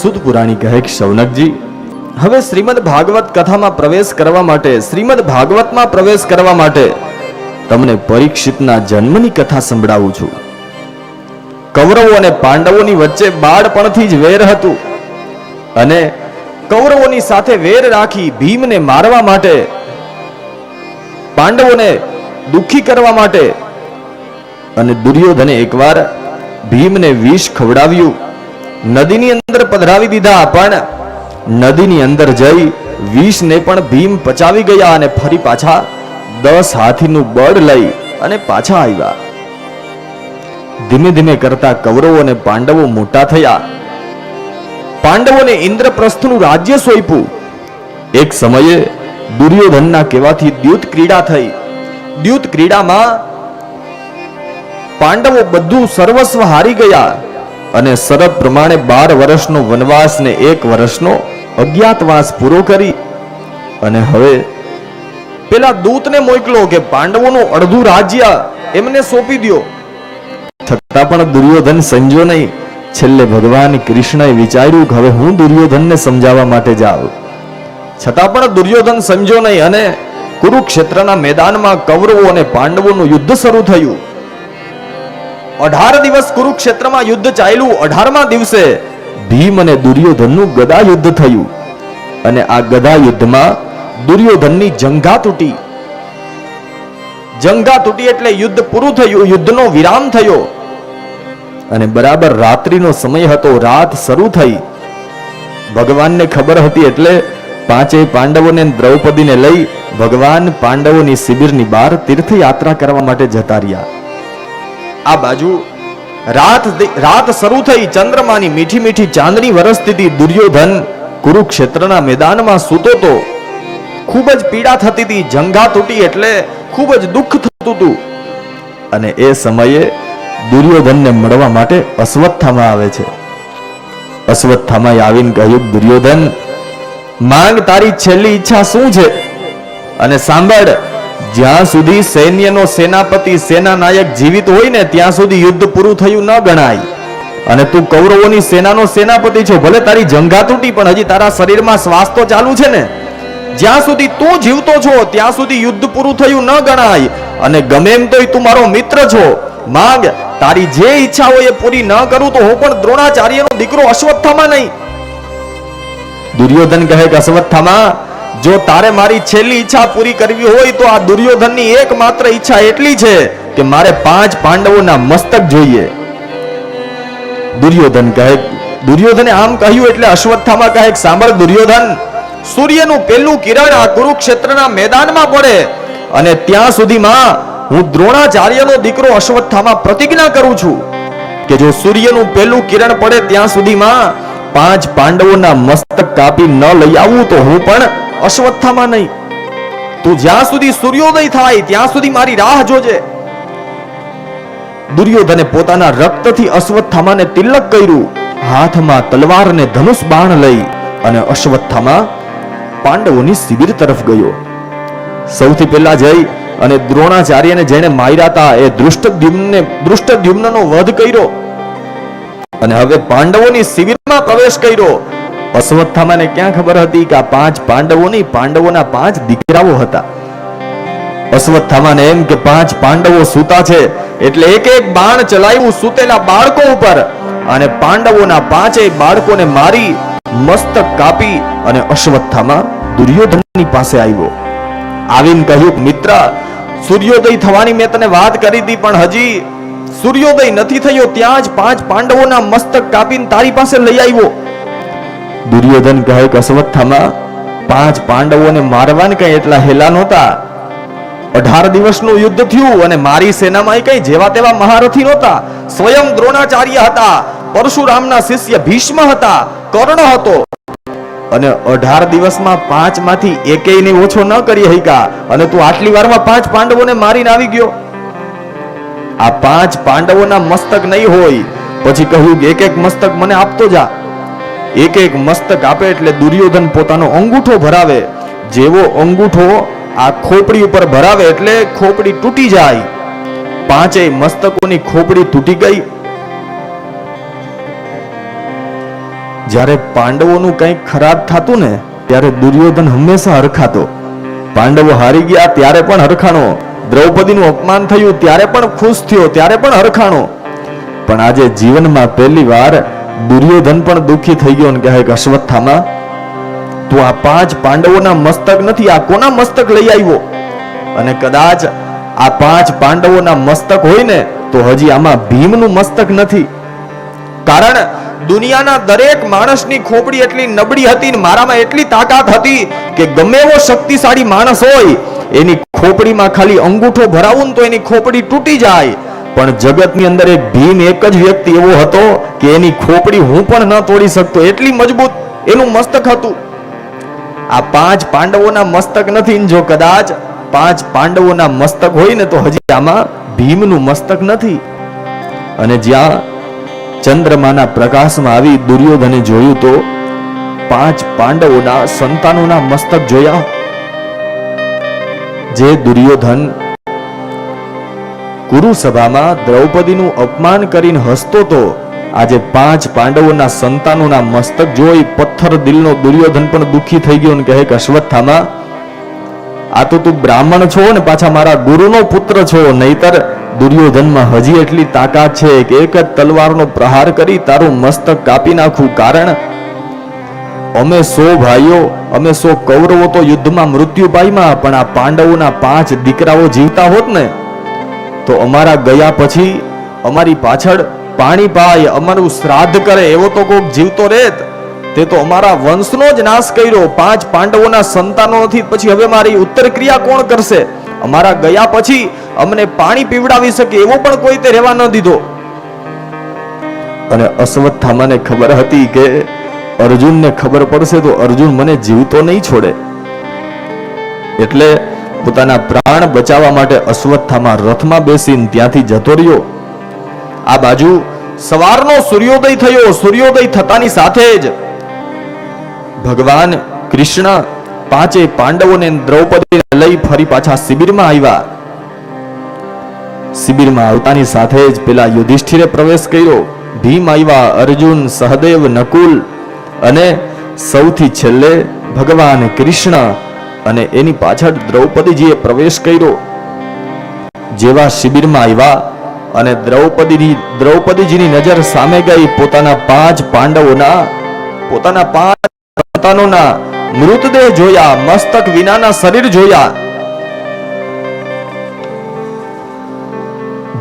સુદ પુરાણી કહે કે, શૌનકજી, હવે શ્રીમદ ભાગવત કથામાં પ્રવેશ કરવા માટે, શ્રીમદ ભાગવતમાં પ્રવેશ કરવા માટે તમને પરીક્ષિતના જન્મની કથા સંભળાવું છું. કૌરવો અને પાંડવોની વચ્ચે બાળપણથી જ વેર હતું અને કૌરવોની સાથે વેર રાખી ભીમને મારવા માટે, પાંડવોને દુખી કરવા માટે અને દુર્યોધને એકવાર ભીમને વિષ ખવડાવ્યું. નદીની અંદર પધરાવી દીધા, પણ નદીની અંદર જઈ વિષને પણ ભીમ પચાવી ગયા અને ફરી પાછા દસ હાથીનું બળ લઈ અને પાછા આવ્યા. ધીમે ધીમે કરતા કૌરવો અને પાંડવો મોટા થયા. પાંડવોને ઇન્દ્રપ્રસ્થનું રાજ્ય સોંપ્યું. એક સમયે દુર્યોધનના કહેવાથી દ્યુત ક્રીડા થઈ. દ્યુત ક્રીડામાં પાંડવો બધું સર્વસ્વ હારી ગયા. અને શરત પ્રમાણે બાર વર્ષનો વનવાસ ને એક વર્ષનો અજ્ઞાતવાસ પૂરો કરી. અને હવે પેલા દૂતને મોકલો કે પાંડવોનું અડધું રાજ્ય એમને સોંપી દ્યો. છતાં પણ દુર્યોધન સંજો નહીં. છેલ્લે ભગવાન કૃષ્ણએ વિચાર્યું કે હવે હું દુર્યોધનને સમજાવવા માટે જાઉં છતાં પણ દુર્યોધન સમજો નહીં અને કુરુક્ષેત્રના મેદાનમાં કૌરવો અને પાંડવોનું યુદ્ધ શરૂ થયું. અઢાર દિવસ કુરુક્ષેત્રમાં યુદ્ધ ચાલ્યું. અઢારમા દિવસે ભીમ અને દુર્યોધનનું ગદા યુદ્ધ થયું. અને આ ગદા યુદ્ધમાં દુર્યોધનની જંઘા તૂટી. જંઘા તૂટી એટલે યુદ્ધ પૂરું થયું, યુદ્ધનો વિરામ થયો. અને બરાબર રાત્રિનો સમય હતો, રાત શરૂ થઈ. ભગવાનને ખબર હતી એટલે પાંચેય પાંડવોને દ્રૌપદીને લઈ ભગવાન પાંડવોની શિબિરની બહાર તીર્થયાત્રા કરવા માટે જતા રહ્યા. આ બાજુ રાત રાત શરૂ થઈ ચંદ્રમાની મીઠી મીઠી ચાંદની વરસતી દુર્યોધન કુરુક્ષેત્રના મેદાનમાં સૂતો તો ખૂબ જ પીડા થતી હતી જંગા તૂટી એટલે ખૂબ જ દુઃખ થતું હતું અને એ સમયે દુર્યોધનને મળવા માટે અશ્વત્થામાં આવે છે. અશ્વત્થામાં આવીને કહ્યું, દુર્યોધન, માંગ તારી છેલ્લી ઈચ્છા શું છે? અને સાંભળ જ્યાં સુધી સૈન્યનો સેનાપતિ સેના નાયક જીવિત હોય ને, ત્યાં સુધી યુદ્ધ પૂરું થયું ન ગણાય. અને તું કૌરવોની સેનાનો સેનાપતિ છો, ભલે તારી જંઘા તૂટી, પણ હજી તારા શરીરમાં શ્વાસ તો ચાલુ છે ને. જ્યાં સુધી તું જીવતો છો, ત્યાં સુધી યુદ્ધ પૂરું થયું ન ગણાય. અને ગમે એમ તોય તું મારો મિત્ર છો. માંગ, તારી જે ઈચ્છા હોય એ પૂરી ન કરું તો હું પણ દ્રોણાચાર્યનો દીકરો અશ્વત્થામાં નહીં. દુર્યોધન કહે કે, અશ્વત્થામાં જો તારે મારી છેલ્લી ઈચ્છા પૂરી કરવી હોય તો આ દુર્યોધનની એકમાત્ર ઈચ્છા એટલી છે કે મારે પાંચ પાંડવોના મસ્તક જોઈએ. દુર્યોધન કહે, દુર્યોધને આમ કહ્યું એટલે અશ્વત્થામાં કહે, સાંભળ દુર્યોધન, સૂર્યનું પહેલું કિરણ આ કુરુક્ષેત્રના મેદાનમાં પડે અને ત્યાં સુધીમાં હું દ્રોણાચાર્યનો દીકરો અશ્વત્થામાં પ્રતિજ્ઞા કરું છું કે જો સૂર્યનું પહેલું કિરણ પડે ત્યાં સુધીમાં પાંચ પાંડવોના મસ્તક કાપી ન લઈ આવું તો હું પણ અશ્વત્થામાં નહીં. તું જ્યાં સુધી સૂર્યોદય થાય, ત્યાં સુધી મારી રાહ જોજે. દુર્યોધને પોતાના રક્તથી અશ્વત્થામાને તિલક કર્યું. હાથમાં તલવારને ધનુષ બાણ લઈ અને અશ્વત્થામાં પાંડવોની શિબિર તરફ ગયો. સૌથી પહેલા જઈ અને દ્રોણાચાર્યને જેને માર્યા હતા એ દૃષ્ટદ્યુમ્નને, દૃષ્ટદ્યુમ્નનો વધ કર્યો અને હવે પાંડવોની શિબિરમાં પ્રવેશ કર્યો. અશ્વત્થામાને ક્યાં ખબર હતી કે આ પાંચ પાંડવોની પાંડવોના પાંચ દીકરાઓ હતા? અશ્વત્થામાને એમ કે પાંચ પાંડવો સૂતા છે, એટલે એક એક બાણ ચલાવ્યું સૂતેલા બાળકો ઉપર. અને પાંડવોના પાંચેય બાળકોને મારી, મસ્તક કાપી અને અશ્વત્થામા દુર્યોધનની પાસે આવ્યો. આવીને કહ્યું મિત્ર, સૂર્યોદય થવાની મેં તને વાત કરી હતી પણ હજી સૂર્યોદય નથી થયો, ત્યાં જ પાંચ પાંડવોના મસ્તક કાપીને તારી પાસે લઈ આવ્યો. દુર્યોધન કહે કે અશ્વત્થામા પાંચ પાંડવોને મારવાને કઈ એટલા હેલા નહોતા. અઢાર દિવસનું યુદ્ધ થયું અને મારી સેનામાં કઈ જેવા તેવા મહારથી નહોતા. સ્વયં દ્રોણાચાર્ય હતા, પરશુરામના શિષ્ય ભીષ્મ હતા, કર્ણ હતો. અને અઢાર દિવસમાં પાંચમાંથી એકેયને ઓછો ન કરી હૈકા અને તું આટલી વારમાં પાંચ પાંડવોને મારીને આવી ગયો. આ પાંચ પાંડવોના મસ્તક નહીં હોય. પછી કહ્યું એક એક મસ્તક મને આપતો જા. એક એક મસ્તક આપે એટલે દુર્યોધન પોતાનો અંગૂઠો ભરાવે. જેવો અંગૂઠો આ ખોપડી ઉપર ભરાવે એટલે ખોપડી તૂટી જાય. પાંચેય મસ્તકોની ખોપડી તૂટી ગઈ. જ્યારે પાંડવોનું કંઈક ખરાબ થતું ને, ત્યારે દુર્યોધન હંમેશા હરખાતો. પાંડવો હારી ગયા ત્યારે પણ હરખાણો. દ્રૌપદીનું અપમાન થયું ત્યારે પણ ખુશ થયો, ત્યારે પણ હરખાણો. પણ આજે જીવનમાં પહેલી વાર દુર્યોધન પણ દુઃખી થઈ ગયો અને કહે કે અશ્વત્થામાં તું આ પાંચ પાંડવોના મસ્તક નથી, આ કોના મસ્તક લઈ આવ્યો? અને કદાચ આ પાંચ પાંડવોના મસ્તક હોય ને તો હજી આમાં ભીમનું મસ્તક નથી. કારણ દુનિયાના દરેક માણસની ખોપડી એટલી નબળી હતી ને મારામાં એટલી તાકાત હતી કે ગમે એવો શક્તિશાળી માણસ હોય, એની ખોપડીમાં ખાલી અંગૂઠો ભરાવું ને તો એની ખોપડી તૂટી જાય. પણ જગતની અંદર એક ભીમ એક જ વ્યક્તિ એવો હતો કે એની ખોપડી હું પણ ન તોડી શકતો. એટલી મજબૂત, એનું મસ્તક હતું. આ પાંચ પાંડવોના મસ્તક નથી જો કદાચ પાંચ પાંડવોના મસ્તક હોય ને તો હજી આમાં ભીમનું મસ્તક નથી. અને જ્યાં ચંદ્રમાના પ્રકાશમાં આવી દુર્યોધને જોયું તો પાંચ પાંડવોના સંતાનોના મસ્તક જોયા. જે દુર્યોધન કુરુસભામાં દ્રૌપદીનું અપમાન કરીને હસતો તો આજે પાંચ પાંડવોના સંતાનોના મસ્તક જોઈ પથ્થર દિલનો દુર્યોધન પણ દુઃખી થઈ ગયો અને કહે કે, અશ્વત્થામાં, આ તો તું બ્રાહ્મણ છો ને પાછા મારા ગુરુનો પુત્ર છો, નહીતર દુર્યોધનમાં હજી એટલી તાકાત છે કે એક જ તલવારનો પ્રહાર કરી તારું મસ્તક કાપી નાખું. કારણ અમે સો ભાઈઓ, અમે સો કૌરવો તો યુદ્ધમાં મૃત્યુ પામ્યા, પણ આ પાંડવોના પાંચ દીકરાઓ જીવતા હોત ને તો અમારા ગયા પછી અમારી પાછળ પાણી પાય અમારું શ્રાદ્ધ કરે, એવો તો કોક જીવતો રેત. તે તો અમારા વંશનો જ નાશ કર્યો. પાંચ પાંડવોના સંતાનો નથી, પછી હવે મારી ઉત્તર ક્રિયા કોણ કરશે? અમારા ગયા પછી અમને પાણી પીવડાવી શકે, એવો પણ કોઈ તે રહેવા ન દીધો. અને અશ્વત્થામાને ખબર હતી કે અર્જુનને ખબર પડશે તો અર્જુન મને જીવતો નહીં છોડે. એટલે પોતાના પ્રાણ બચાવવા માટે અશ્વત્થામાં રથમાં બેસીને ત્યાંથી જતો રહ્યો. આ બાજુ સવારનો સૂર્યોદય થયો. સૂર્યોદય થતાની સાથે જ ભગવાન કૃષ્ણ પાંચે પાંડવોને દ્રૌપદીને લઈ ફરી પાછા શિબિરમાં આવ્યા. શિબિરમાં આવતાની સાથે જ પેલા યુધિષ્ઠિરે પ્રવેશ કર્યો. ભીમ આવ્યા, અર્જુન, સહદેવ, નકુલ અને સૌથી છેલ્લે ભગવાન કૃષ્ણ. અને એની પાછળ દ્રૌપદીજીએ પ્રવેશ કર્યો. જેવા શિબિરમાં આવ્યા અને દ્રૌપદીની દ્રૌપદીજીની નજર સામે ગઈ પોતાના પાંચ પાંડવોના પોતાના પાંચ સંતાનોના મૃતદેહ જોયા, મસ્તક વિનાના શરીર જોયા.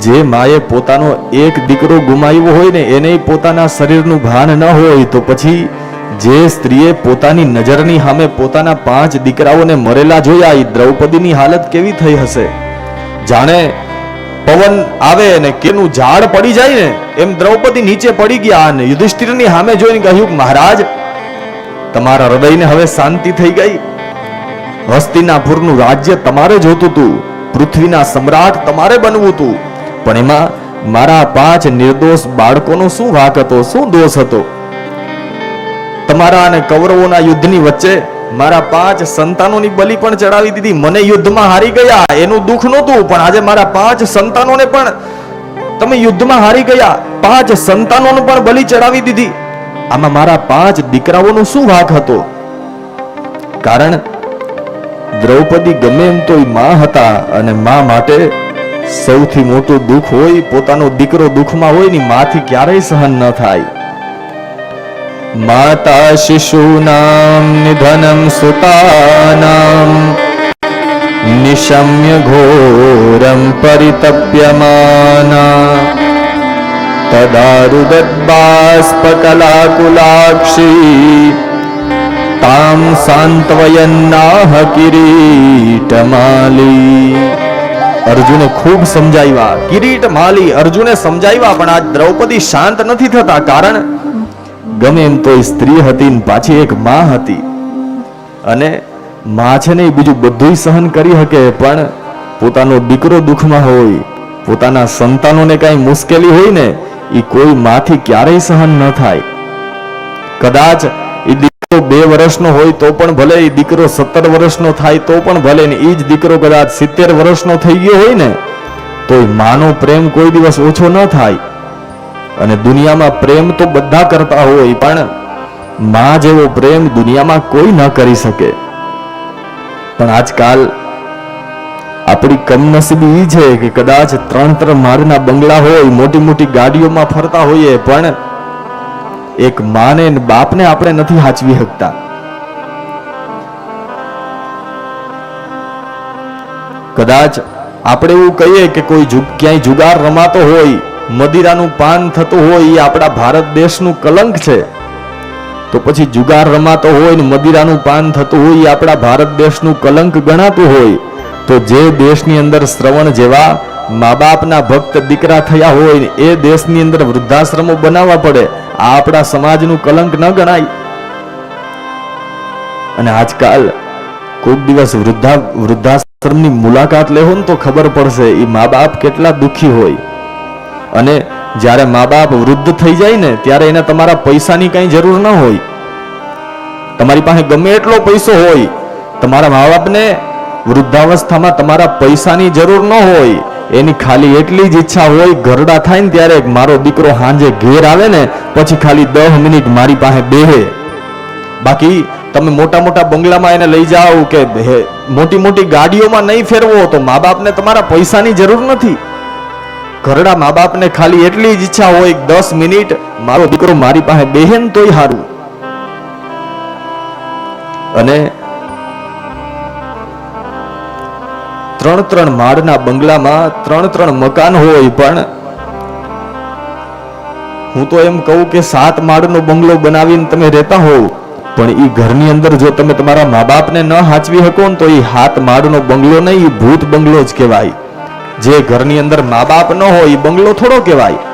જે માએ પોતાનો એક દીકરો ગુમાવ્યો હોય ને એને પોતાના શરીરનું ભાન ન હોય તો પછી જે સ્ત્રીએ પોતાની નજરની સામે પોતાના પાંચ દીકરાઓને મરેલા જોયા એ દ્રૌપદીની હાલત કેવી થઈ હશે? જાણે પવન આવે ને કેનું ઝાડ પડી જાય ને, એમ દ્રૌપદી નીચે પડી ગયા અને યુધિષ્ઠિરની સામે જોઈને કહ્યું, મહારાજ, તમારા હૃદયને હવે શાંતિ થઈ ગઈ. હસ્તિનાપુરનું રાજ્ય તમારે જોતું હતું પૃથ્વીના સમ્રાટ તમારે બનવું હતું પણ એમાં મારા પાંચ નિર્દોષ બાળકોનો શું વાક હતો, શું દોષ હતો? તમારા અને કૌરવોના યુદ્ધની વચ્ચે મારા પાંચ સંતાનોની બલિ પણ ચડાવી દીધી. મને યુદ્ધમાં હારી ગયા. એનું દુઃખ નહોતું, પણ આજે મારા પાંચ સંતાનોને પણ તમે યુદ્ધમાં હારી ગયા. પાંચ સંતાનોને પણ બલિ ચડાવી દીધી. આમાં મારા પાંચ દીકરાઓનો શું વાક હતો? કારણ દ્રૌપદી ગમે એમ તો માં હતા અને માં માટે સૌથી મોટું દુઃખ હોય પોતાનો દીકરો દુઃખમાં હોયની માથી ક્યારેય સહન ન થાય. માતા શિશુનામ નિધનમ સુતાનામ નિશમ્ય ઘોરમ પરિતપ્યમાના તદારુદબાષ્પકલાકુલાક્ષી તામ સાંત્વયન્નાહ કિરીટમાલી અર્જુને ખૂબ સમજાવ્યા કિરીટ માલી અર્જુને સમજાવ્યા પણ આ દ્રૌપદી શાંત નથી થતા કારણ ગમે એમ તો એ સ્ત્રી હતી ને પાછી એક માં હતી. અને માં છે ને એ બીજું બધું સહન કરી શકે, પણ પોતાનો દીકરો દુઃખમાં હોય, પોતાના સંતાનોને કાંઈ મુશ્કેલી હોય ને એ કોઈ માથી ક્યારેય સહન ન થાય. કદાચ એ દીકરો બે વર્ષનો હોય તો પણ ભલે એ દીકરો સત્તર વર્ષનો થાય તો પણ ભલે ને એ જ દીકરો કદાચ સિત્તેર વર્ષનો થઈ ગયો હોય ને તો એ માનો પ્રેમ કોઈ દિવસ ઓછો ન થાય. અને દુનિયામાં પ્રેમ તો બધા કરતા હોય, પણ માં જેવો પ્રેમ દુનિયામાં કોઈ ન કરી શકે. પણ આજકાલ આપણી કમનસીબી એ છે કે કદાચ ત્રણ ત્રણ માળના બંગલા હોય, મોટી મોટી ગાડીઓમાં ફરતા હોઈએ, પણ એક માને બાપને આપણે નથી હાચવી શકતા. કદાચ આપણે એવું કહીએ કે કોઈ ક્યાંય જુગાર રમાતો હોય મદિરાનું પાન થતું હોય એ આપણા ભારત દેશનું કલંક છે. તો પછી જુગાર રમાતો હોય ને મદિરાનું પાન થતું હોય એ આપણા ભારત દેશનું કલંક ગણાતું હોય, તો જે દેશની અંદર શ્રવણ જેવા મા બાપના ભક્ત દીકરા થયા હોય એ દેશની અંદર વૃદ્ધાશ્રમો બનાવવા પડે, આ આપણા સમાજનું કલંક ન ગણાય. અને આજકાલ કોઈક દિવસ વૃદ્ધા વૃદ્ધાશ્રમની મુલાકાત લેવો ને તો ખબર પડશે એ મા બાપ કેટલા દુઃખી હોય. અને જ્યારે મા બાપ વૃદ્ધ થઈ જાય ને, ત્યારે એને તમારા પૈસાની કઈ જરૂર ન હોય. તમારી પાસે ગમે એટલો પૈસો હોય, તમારા મા બાપને વૃદ્ધાવસ્થામાં તમારા પૈસાની જરૂર ન હોય, એની ખાલી એટલી જ ઈચ્છા હોય ઘરડા થાય ને ત્યારે મારો દીકરો હાંજે ઘેર આવે ને, પછી ખાલી દસ મિનિટ મારી પાસે બેહે. બાકી તમે મોટા મોટા બંગલામાં એને લઈ જાઓ કે મોટી મોટી ગાડીઓમાં નહીં ફેરવો તો મા બાપને તમારા પૈસાની જરૂર નથી. ઘરડા મા બાપને ખાલી એટલી જ ઈચ્છા હોય દસ મિનિટ મારો દીકરો મારી પાસે બેહેન તોય સારું અને ત્રણ ત્રણ માળના બંગલામાં ત્રણ ત્રણ મકાન હોય પણ હું તો એમ કહું કે સાત માળનો બંગલો બનાવીને તમે રહેતા હોવ. પણ ઈ ઘરની અંદર જો તમે તમારા મા બાપને ન હાચવી શકો ને તો એ હાથ માળનો બંગલો નહીં એ ભૂત બંગલો જ કહેવાય. જે ઘરની અંદર મા બાપ ન હોય એ બંગલો થોડો કહેવાય.